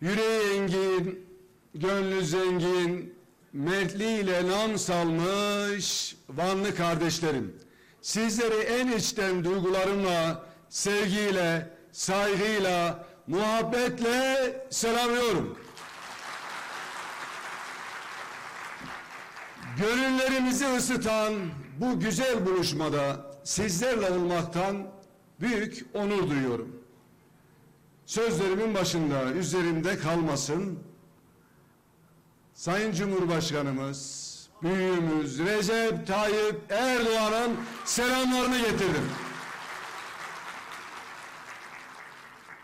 Yüreği engin, gönlü zengin, mertliğiyle nam salmış Vanlı kardeşlerim. Sizleri en içten duygularımla, sevgiyle, saygıyla, muhabbetle selamlıyorum. Gönüllerimizi ısıtan bu güzel buluşmada sizlerle olmaktan büyük onur duyuyorum. Sözlerimin başında üzerimde kalmasın. Sayın Cumhurbaşkanımız, büyüğümüz Recep Tayyip Erdoğan'ın selamlarını getirdim.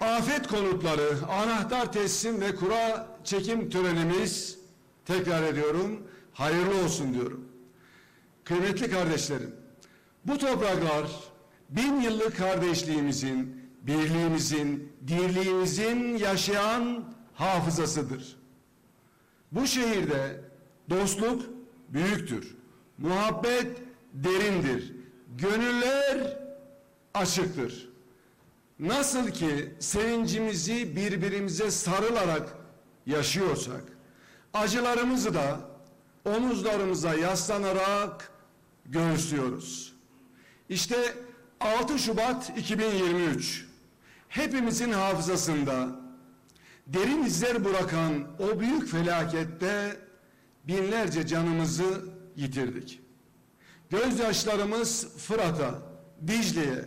Afet konutları, anahtar teslim ve kura çekim törenimiz, tekrar ediyorum, hayırlı olsun diyorum. Kıymetli kardeşlerim, bu topraklar bin yıllık kardeşliğimizin, birliğimizin, dirliğimizin yaşayan hafızasıdır. Bu şehirde dostluk büyüktür, muhabbet derindir, gönüller açıktır. Nasıl ki sevincimizi birbirimize sarılarak yaşıyorsak, acılarımızı da omuzlarımıza yaslanarak göğüslüyoruz. İşte 6 Şubat 2023 hepimizin hafızasında derin izler bırakan o büyük felakette binlerce canımızı yitirdik. Gözyaşlarımız Fırat'a, Dicle'ye,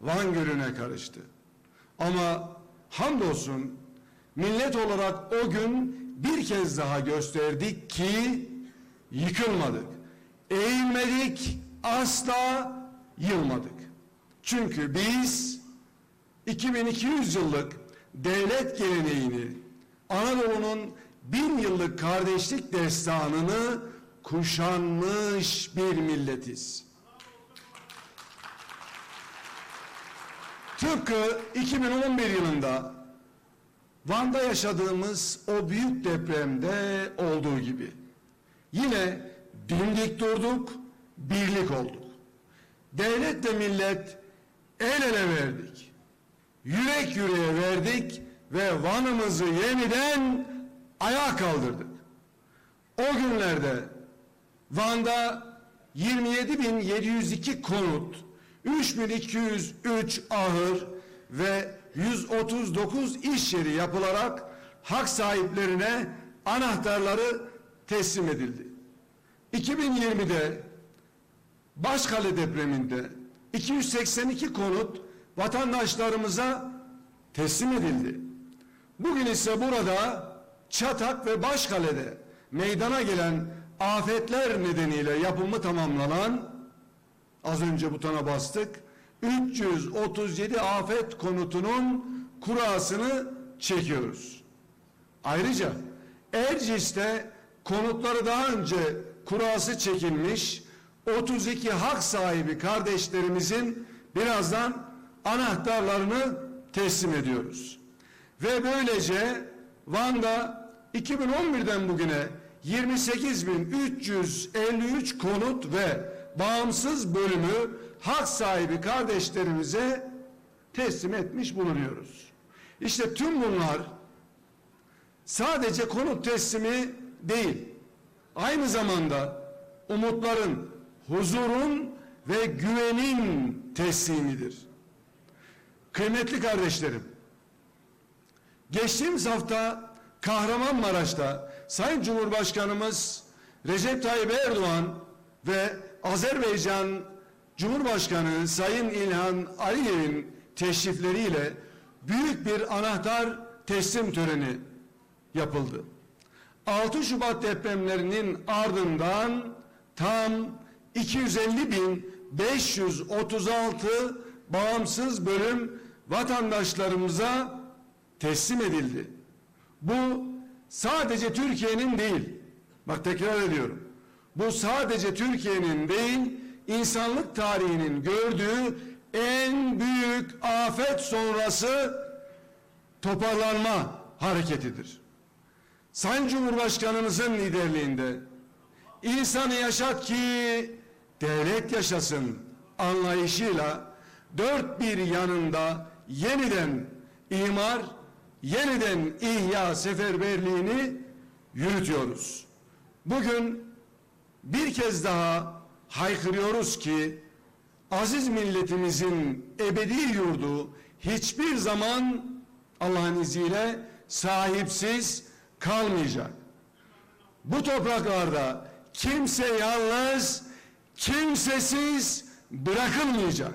Van Gölü'ne karıştı. Ama hamdolsun millet olarak o gün bir kez daha gösterdik ki yıkılmadık. Eğilmedik, asla yılmadık. Çünkü biz 2200 yıllık devlet geleneğini, Anadolu'nun bin yıllık kardeşlik destanını kuşanmış bir milletiz. Tıpkı 2011 yılında Van'da yaşadığımız o büyük depremde olduğu gibi yine dimdik durduk, birlik olduk. Devlet ve millet el ele verdik. Yürek yüreğe verdik ve Van'ımızı yeniden ayağa kaldırdık. O günlerde Van'da 27.702 konut, 3.203 ahır ve 139 iş yeri yapılarak hak sahiplerine anahtarları teslim edildi. 2020'de Başkale depreminde 282 konut vatandaşlarımıza teslim edildi. Bugün ise burada Çatak ve Başkale'de meydana gelen afetler nedeniyle yapımı tamamlanan az önce butona bastık 337 afet konutunun kurasını çekiyoruz. Ayrıca Erciş'te konutları daha önce kurası çekilmiş 32 hak sahibi kardeşlerimizin birazdan anahtarlarını teslim ediyoruz. Ve böylece Van'da 2011'den bugüne 28.353 konut ve bağımsız bölümü hak sahibi kardeşlerimize teslim etmiş bulunuyoruz. İşte tüm bunlar sadece konut teslimi değil, aynı zamanda umutların, huzurun ve güvenin teslimidir. Kıymetli kardeşlerim, geçtiğimiz hafta Kahramanmaraş'ta Sayın Cumhurbaşkanımız Recep Tayyip Erdoğan ve Azerbaycan Cumhurbaşkanı Sayın İlhan Aliyev'in teşrifleriyle büyük bir anahtar teslim töreni yapıldı. 6 Şubat depremlerinin ardından tam 250.536 bağımsız bölüm vatandaşlarımıza teslim edildi. Bu sadece Türkiye'nin değil, bak tekrar ediyorum, bu sadece Türkiye'nin değil, insanlık tarihinin gördüğü en büyük afet sonrası toparlanma hareketidir. Sayın Cumhurbaşkanımızın liderliğinde insanı yaşat ki devlet yaşasın anlayışıyla dört bir yanında yeniden imar, yeniden ihya seferberliğini yürütüyoruz. Bugün bir kez daha haykırıyoruz ki aziz milletimizin ebedi yurdu hiçbir zaman Allah'ın izniyle sahipsiz kalmayacak. Bu topraklarda kimse yalnız, kimsesiz bırakılmayacak.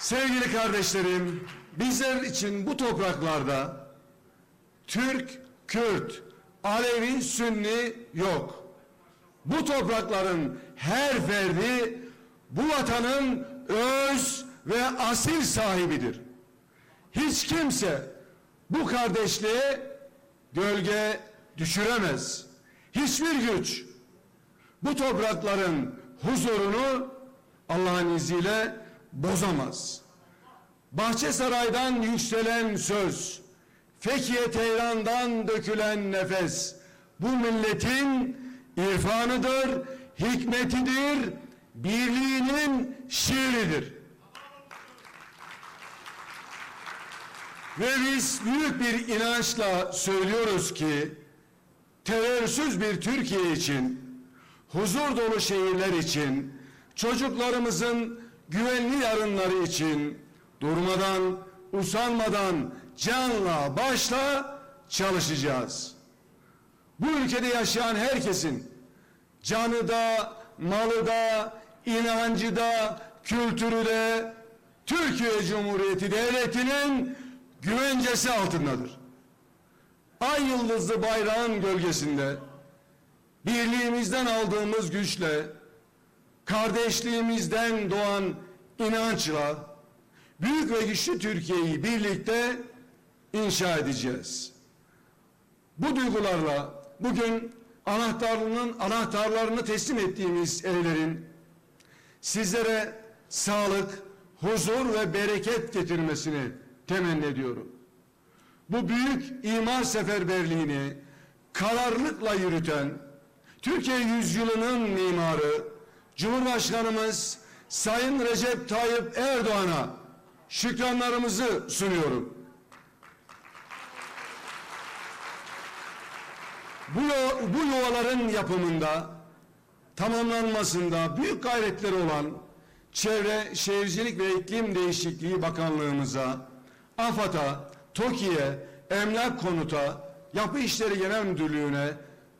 Sevgili kardeşlerim, bizler için bu topraklarda Türk, Kürt, Alevi, Sünni yok. Bu toprakların her ferdi bu vatanın öz ve asil sahibidir. Hiç kimse bu kardeşliğe gölge düşüremez. Hiçbir güç bu toprakların huzurunu Allah'ın izniyle bozamaz. Bahçesaray'dan yükselen söz, Fethiye Teyran'dan dökülen nefes, bu milletin irfanıdır, hikmetidir, birliğinin şiiridir. Ve biz büyük bir inançla söylüyoruz ki, terörsüz bir Türkiye için, huzur dolu şehirler için, çocuklarımızın güvenli yarınları için durmadan, usanmadan, canla, başla çalışacağız. Bu ülkede yaşayan herkesin canı da, malı da, inancı da, kültürü de Türkiye Cumhuriyeti Devleti'nin güvencesi altındadır. Ay yıldızlı bayrağın gölgesinde birliğimizden aldığımız güçle kardeşliğimizden doğan inançla büyük ve güçlü Türkiye'yi birlikte inşa edeceğiz. Bu duygularla bugün anahtarlığının anahtarlarını teslim ettiğimiz evlerin sizlere sağlık, huzur ve bereket getirmesini temenni ediyorum. Bu büyük imar seferberliğini kararlılıkla yürüten Türkiye yüzyılının mimarı Cumhurbaşkanımız Sayın Recep Tayyip Erdoğan'a şükranlarımızı sunuyorum. Bu, bu yuvaların yapımında, tamamlanmasında büyük gayretleri olan Çevre, Şehircilik ve İklim Değişikliği Bakanlığımıza, AFAD'a, TOKİ'ye, Emlak Konut'a, Yapı İşleri Genel Müdürlüğü'ne,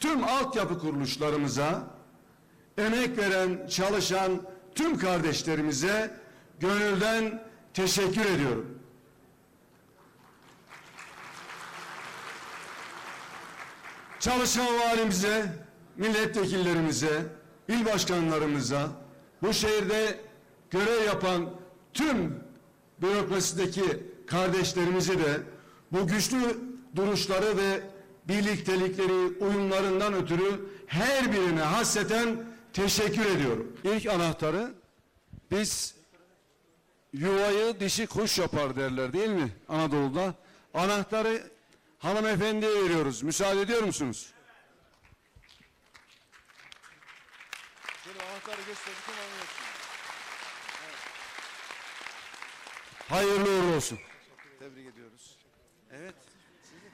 tüm altyapı kuruluşlarımıza, emek veren, çalışan tüm kardeşlerimize gönülden teşekkür ediyorum. Çalışan valimize, milletvekillerimize, il başkanlarımıza, bu şehirde görev yapan tüm bürokrasideki kardeşlerimize de bu güçlü duruşları ve birliktelikleri, uyumlarından ötürü her birine hasreten teşekkür ediyorum. İlk anahtarı biz yuvayı dişi kuş yapar derler değil mi Anadolu'da? Anahtarı hanımefendiye veriyoruz. Müsaade ediyor musunuz? Şöyle anahtarı gösterdik Hayırlı uğurlu olsun. Tebrik ediyoruz. Evet.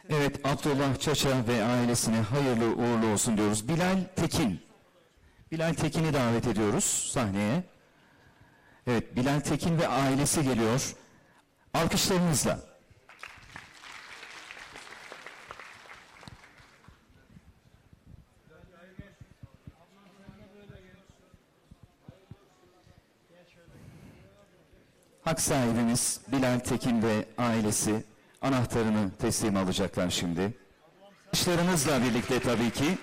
Evet, Abdullah Çaça ve ailesine hayırlı uğurlu olsun diyoruz. Bilal Tekin. Bilal Tekin'i davet ediyoruz sahneye. Evet, Bilal Tekin ve ailesi geliyor. Alkışlarınızla. Hak sahibimiz Bilal Tekin ve ailesi anahtarını teslim alacaklar şimdi. İşlerimizle birlikte tabii ki.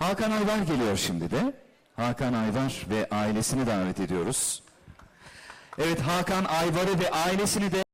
Hakan Ayvar geliyor şimdi de. Hakan Ayvar ve ailesini davet ediyoruz. Evet Hakan Ayvar'ı ve ailesini de